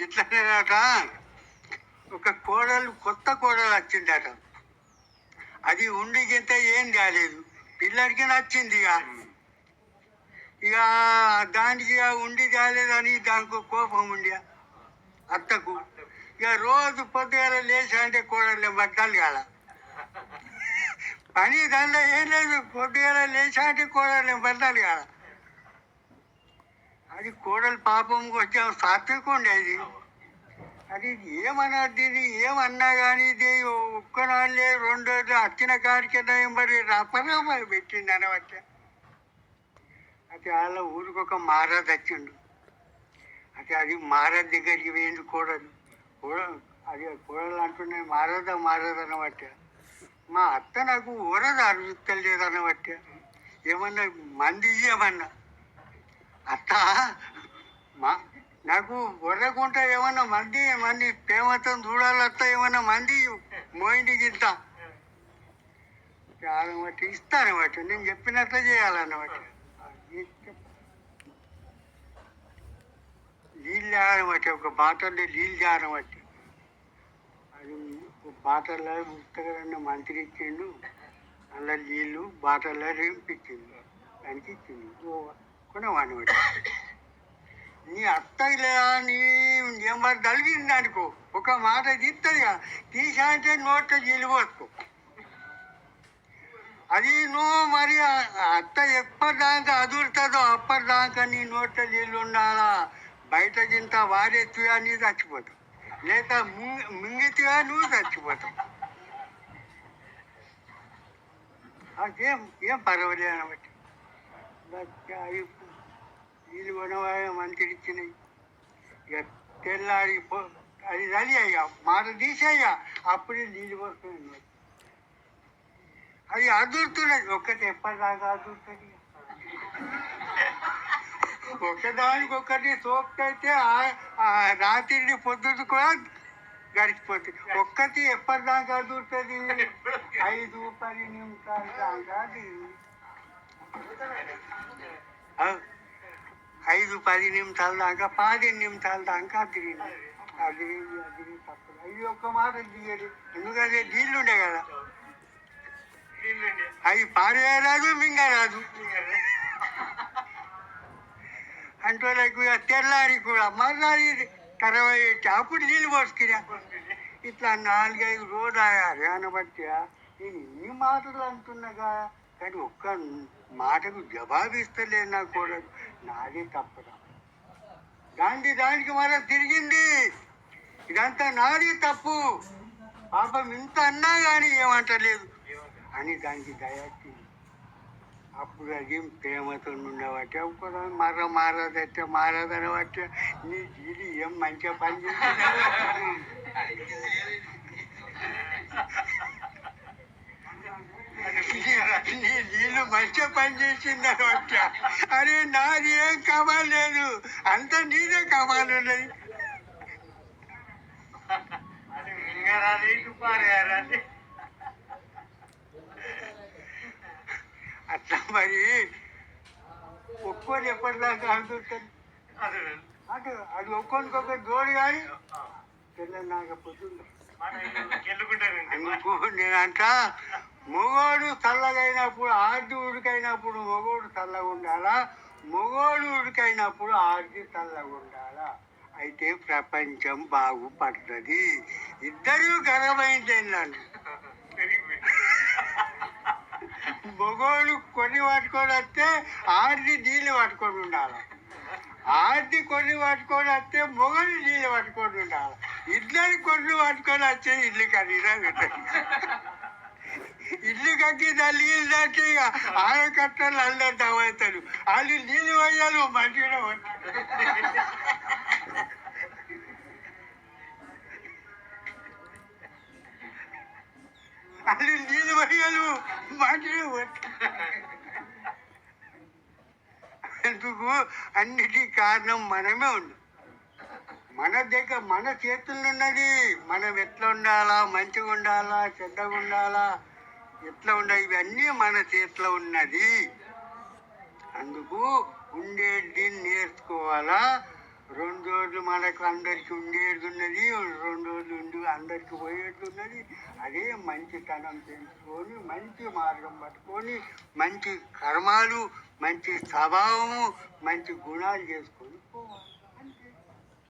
ఇట్లనేక ఒక కోడలు కొత్త కోడలు వచ్చిందట. అది ఉండి గింత ఏం కాలేదు. పిల్లడికి నచ్చింది ఇక. ఇక దానికి ఇక ఉండి కాలేదని దానికి కోపం ఉండి అత్తకు. ఇక రోజు పొద్దుగాల లేచి అంటే కోడలు బట్టలు కాల. పని దానిలో ఏం లేదు. పొద్దుగాల లేచి అంటే కోడలు బట్టలు కాల. అది కోడలు పాపం వచ్చాం సాత్వికండి అది. అది ఏమన్నా దీన్ని? ఏమన్నా కానీ ఇది ఒక్కనాళ్ళే రెండో అచ్చిన కార్యక్రమం మరి రపరప పెట్టింది అనవచ్చ అది వాళ్ళ ఊరికొక మారద్ వచ్చిండు. అది అది మారద్ దగ్గరికి పోయింది కోడలు. కూడ అది కూడలు అంటున్నాయి మారదా మారదు అనవచ్చ మా అత్త నాకు ఊరద అరుస్తలేదు అనవచ్చ ఏమన్నా మంది ఇయ్యమన్నా. అత్త మా నాకు వరకుంటా ఏమన్నా మంది మంది ప్రేమతో చూడాలత్త ఏమన్నా మంది మోయింది ఇంత చాలన్నమాట ఇస్తానమాట నేను చెప్పినట్లే చేయాలన్నమాట. నీళ్ళు తాగనమాట ఒక బాటల్లో నీళ్ళు తాగనమాట అది బాటల్లో పుస్తకాలన్న మంత్రి ఇచ్చిండు అందులో నీళ్ళు బాటల్లో రింపించిండు దానికి ఇచ్చిండు. కొనవాడనమాట నీ అత్తలే నీ మరి తలిగింది అనుకో. ఒక మాట తీస్తుందిగా తీసాంటే నోట్లో జీలిపోసుకో అది నువ్వు మరి అత్త ఎప్పటిదాకా అదురుతుందో అప్పటిదాకా నీ నోట్లో నీళ్ళు ఉండాలా? బయట గింత వారెత్తుగా నీ చచ్చిపోతావు. లేక మింగితిగా నువ్వు చచ్చిపోతావు. అదేం ఏం పర్వాలేదు అనమాట. నీళ్ళు కొనవాయ మంచిగా ఇచ్చినాయి. ఇక తెల్లారి అది రలి అయ్యా మాట తీసేయ్యా అప్పుడే నీళ్ళు పోస్తున్నాయి అది అదురుతున్నది ఒక్కటి ఎప్పటిదాకా అదురుతుంది ఒకదానికి ఒకటి సోక్తైతే రాత్రి పొద్దున కూడా గడిచిపోతుంది ఒక్కటి ఎప్పటిదాకా అదురుతుంది ఐదు పది నిమిషాలు దాకా ఐదు పది నిమిషాల దాకా పది నిమిషాల దాకా తిరిగింది అది అది తప్పదు. అవి ఒక్క మాట దిగదు ఎందుకంటే నీళ్ళు ఉండే కదా. అవి పారేయరాదు మింగరాదు. అంటే ఇక తెల్లారి కూడా మళ్ళీ తర్వాత పెట్టి అప్పుడు నీళ్ళు పోసుకురా ఇట్లా నాలుగైదు రోజు ఆయా అనబట్టి నేను ఎన్ని మాటలు అంటున్నాగా కానీ ఒక్క మాటకు జవాబిస్తలేదు నాకు కూడా నాదే తప్పదా దానికి దానికి మళ్ళీ తిరిగింది. ఇదంతా నాది తప్పు. పాపం ఇంత అన్నా కానీ ఏమంటలేదు. అని దానికి దయాచ్చింది అప్పుడు అది ప్రేమతో ఉండబట్టే కూడా మర మారదట్టే మారదని బట్టే నీ జీడి ఏం మంచిగా పని చేస్తుంది నీ నీళ్ళు మంచిగా పని చేసింది అనమాట అరే నాది ఏం కమాలేదు అంత నీదే తుపారేయాలి అట్లా మరి ఒక్కొని ఎప్పటిదాకా అందుతుంది అది. అటు అది ఒక్కొనికొక జోడి కానీ పొద్దున్న గెలుకుంటారండి అందుకు నేనంట మొగోడు చల్లగైనప్పుడు ఆర్ది ఉడికైనప్పుడు మొగోడు చల్లగా ఉండాలా మొగోడు ఉడికైనప్పుడు ఆర్ది చల్లగా ఉండాలా అయితే ప్రపంచం బాగుపడుతుంది ఇద్దరూ గర్వమైందండి మగోడు కొన్ని పట్టుకొని వస్తే ఆర్ది నీళ్ళు పట్టుకొని ఉండాలి? ఆర్ది కొన్ని పట్టుకొని వస్తే మొగలు నీళ్ళు పట్టుకొని ఉండాలి? ఇద్దరు కొన్ని పట్టుకొని వచ్చే ఇల్లు కనీసం ఇల్లు కట్టి దాని నీళ్ళు దాటి ఇక ఆడకట్టలు అందరు తవ్వుతారు వాళ్ళు నీళ్ళు పోయాలి మంచిగా వాళ్ళు నీళ్ళు పోయాలి మంచిగా ఎందుకు అన్నిటి కారణం మనమే ఉన్నాం మన దగ్గర మన చేతుల్లో ఉన్నది మనం ఎట్లా ఉండాలా మంచిగా ఉండాలా చెడ్డగా ఉండాలా ఎట్లా ఉన్నాయి ఇవన్నీ మన చేతిలో ఉన్నది. అందుకు ఉండేది నేర్చుకోవాలా? రెండు రోజులు మనకు అందరికి ఉండేది ఉన్నది రెండు రోజులు ఉండి అందరికి పోయేది ఉన్నది. అదే మంచితనం తెలుసుకొని మంచి మార్గం పట్టుకొని మంచి కర్మాలు మంచి స్వభావము మంచి గుణాలు చేసుకొని పో